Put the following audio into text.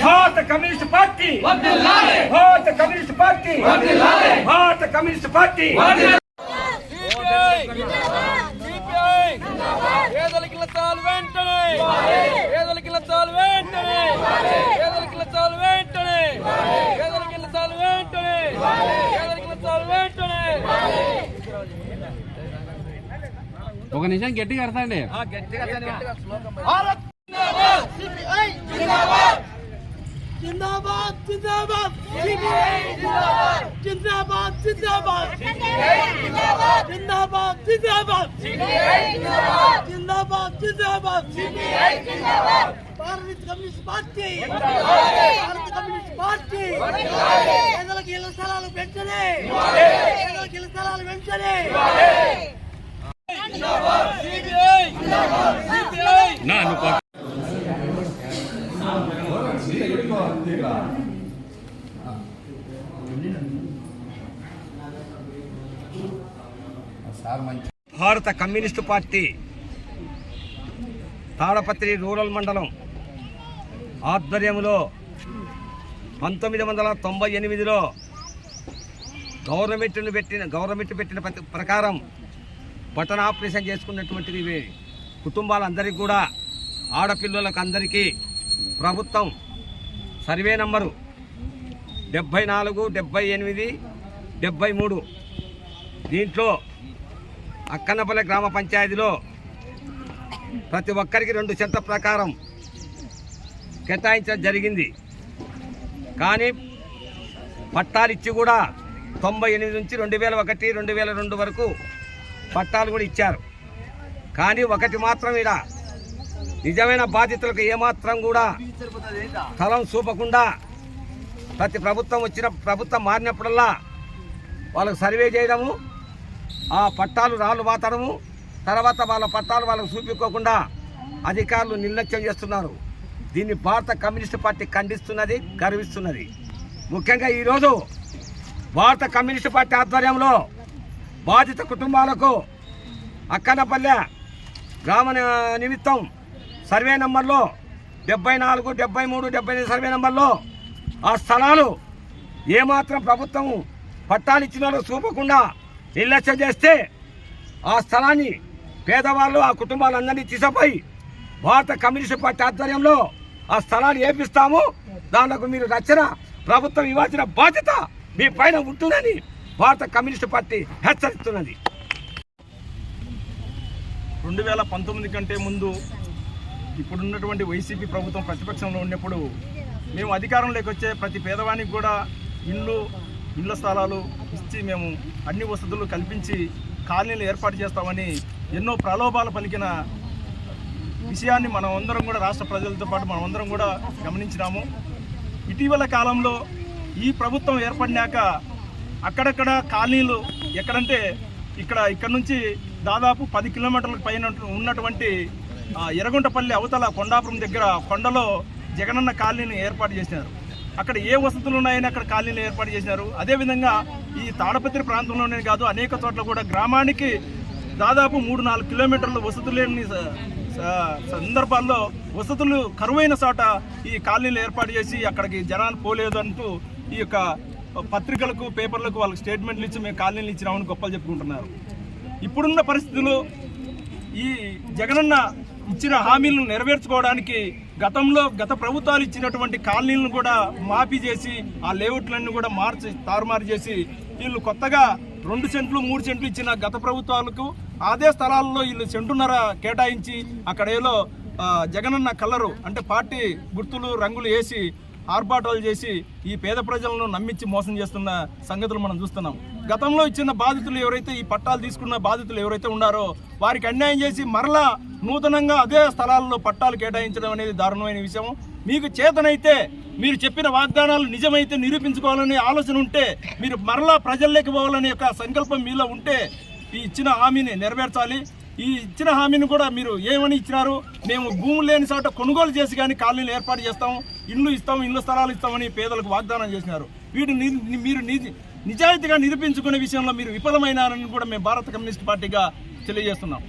భారత communist party! భారత communist party! భారత కమ్యూనిస్ట్ పార్టీ! పేదలకి వెంటనే పేదలకి లక్షాలు వెంటనే పేదలకి లక్షాలు వెంటనే పేదలకి లక్షాలు వెంటనే పేదలకి లక్షాలు వెంటనే ఒక నిజం గట్టిగా కడతాండి జిందాబాద్ జిందాబాద్ జిందాబాద్ జిందాబాద్ జిందాబాద్ జిందాబాద్ జిందాబాద్ జిందాబాద్ స్థలాలు పెంచలే పేదలకు స్థలాలు పెంచలే భారత కమ్యూనిస్టు పార్టీ తాడపత్రి రూరల్ మండలం ఆధ్వర్యంలో పంతొమ్మిది వందల తొంభై ఎనిమిదిలో గవర్నమెంట్ను పెట్టిన గవర్నమెంట్ పెట్టిన ప్రకారం బటన్ ఆపరేషన్ చేసుకున్నటువంటి ఇవి. కుటుంబాలందరికీ కూడా ఆడపిల్లలకు అందరికీ ప్రభుత్వం సర్వే నంబరు డెబ్భై నాలుగు డెబ్భై ఎనిమిది డెబ్భై మూడు. దీంట్లో అక్కన్నపల్లె గ్రామ పంచాయతీలో ప్రతి ఒక్కరికి రెండు చెంత ప్రకారం కేటాయించడం జరిగింది. కానీ పట్టాలిచ్చి కూడా తొంభై ఎనిమిది నుంచి రెండు వేల ఒకటి రెండు వేల రెండు వరకు పట్టాలు కూడా ఇచ్చారు. కానీ ఒకటి మాత్రం ఈడ నిజమైన బాధితులకు ఏమాత్రం కూడా స్థలం చూపకుండా ప్రతి ప్రభుత్వం వచ్చిన ప్రభుత్వం మారినప్పుడల్లా వాళ్ళకు సర్వే చేయడము ఆ పట్టాలు రాళ్ళు మాతడము తర్వాత వాళ్ళ పట్టాలు వాళ్ళకు చూపించుకోకుండా అధికారులు నిర్లక్ష్యం చేస్తున్నారు. దీన్ని భారత కమ్యూనిస్ట్ పార్టీ ఖండిస్తున్నది గర్విస్తున్నది. ముఖ్యంగా ఈరోజు భారత కమ్యూనిస్ట్ పార్టీ ఆధ్వర్యంలో బాధిత కుటుంబాలకు అక్కనపల్లె గ్రామ నిమిత్తం సర్వే నెంబర్లో డెబ్బై నాలుగు డెబ్బై మూడు డెబ్బై సర్వే నెంబర్లో ఆ స్థలాలు ఏమాత్రం ప్రభుత్వం పట్టాలు ఇచ్చిన చూపకుండా నిర్లక్ష్యం చేస్తే ఆ స్థలాన్ని పేదవాళ్ళు ఆ కుటుంబాలందరినీ తీసపోయి భారత కమ్యూనిస్ట్ పార్టీ ఆధ్వర్యంలో ఆ స్థలాన్ని ఏపిస్తాము. దానికి మీరు రచన ప్రభుత్వం ఇవ్వాల్సిన బాధ్యత మీ పైన ఉంటుందని భారత కమ్యూనిస్ట్ పార్టీ హెచ్చరిస్తున్నది. రెండు వేల పంతొమ్మిది కంటే ముందు ఇప్పుడున్నటువంటి వైసీపీ ప్రభుత్వం ప్రతిపక్షంలో ఉన్నప్పుడు మేము అధికారంలోకి వచ్చే ప్రతి పేదవానికి కూడా ఇళ్ళు ఇళ్ళ స్థలాలు ఇచ్చి మేము అన్ని వసతులు కల్పించి కాలనీలు ఏర్పాటు చేస్తామని ఎన్నో ప్రలోభాలు పలికిన విషయాన్ని మనం అందరం కూడా రాష్ట్ర ప్రజలతో పాటు మనం అందరం కూడా గమనించినాము. ఇటీవల కాలంలో ఈ ప్రభుత్వం ఏర్పడినాక అక్కడక్కడ కాలనీలు ఎక్కడంటే ఇక్కడ ఇక్కడ నుంచి దాదాపు పది కిలోమీటర్ల పైన ఉన్నటువంటి ఎరగుంటపల్లి అవతల కొండాపురం దగ్గర కొండలో జగనన్న కాలనీని ఏర్పాటు చేసినారు అక్కడ ఏ వసతులు ఉన్నాయని అక్కడ కాలనీలు ఏర్పాటు చేసినారు అదేవిధంగా ఈ తాడపత్రి ప్రాంతంలోనే కాదు అనేక చోట్ల కూడా గ్రామానికి దాదాపు మూడు నాలుగు కిలోమీటర్ల వసతులు లేని స- సందర్భాల్లో వసతులు కరువైన చోట ఈ కాలనీలు ఏర్పాటు చేసి అక్కడికి జనాలు పోలేదు అంటూ ఈ యొక్క పత్రికలకు పేపర్లకు వాళ్ళకి స్టేట్మెంట్లు ఇచ్చి మేము కాలనీలు ఇచ్చినామని గొప్పలు చెప్పుకుంటున్నారు. ఇప్పుడున్న పరిస్థితులు ఈ జగనన్న ఇచ్చిన హామీలను నెరవేర్చుకోవడానికి గతంలో గత ప్రభుత్వాలు ఇచ్చినటువంటి కాలనీలను కూడా మాఫీ చేసి ఆ లేఅవుట్లన్నీ కూడా మార్చి తారుమారు చేసి వీళ్ళు కొత్తగా రెండు సెంట్లు మూడు సెంట్లు ఇచ్చిన గత ప్రభుత్వాలకు అదే స్థలాల్లో వీళ్ళు సెంటున్నర కేటాయించి అక్కడ ఏదో జగనన్న కలరు అంటే పార్టీ గుర్తులు రంగులు వేసి ఆర్భాటాలు చేసి ఈ పేద ప్రజలను నమ్మించి మోసం చేస్తున్న సంగతులు మనం చూస్తున్నాం. గతంలో ఇచ్చిన బాధితులు ఎవరైతే ఈ పట్టాలు తీసుకున్న బాధితులు ఎవరైతే ఉన్నారో వారికి అన్యాయం చేసి మరలా నూతనంగా అదే స్థలాల్లో పట్టాలు కేటాయించడం అనేది దారుణమైన విషయం. మీకు చేతనైతే మీరు చెప్పిన వాగ్దానాలు నిజమైతే నిరూపించుకోవాలనే ఆలోచన ఉంటే మీరు మరలా ప్రజల్లోకి పోవాలనే యొక్క సంకల్పం మీలో ఉంటే ఈ ఇచ్చిన హామీని నెరవేర్చాలి. ఈ ఇచ్చిన హామీని కూడా మీరు ఏమని ఇచ్చినారు? మేము భూములు లేని చోట కొనుగోలు చేసి కానీ కాలనీలు ఏర్పాటు చేస్తాం ఇల్లు ఇస్తాం ఇండ్ల స్థలాలు ఇస్తామని పేదలకు వాగ్దానం చేసినారు. వీటిని మీరు నిజి నిజాయితీగా నిరూపించుకునే విషయంలో మీరు విఫలమైనారని కూడా మేము భారత కమ్యూనిస్ట్ పార్టీగా తెలియజేస్తున్నాం.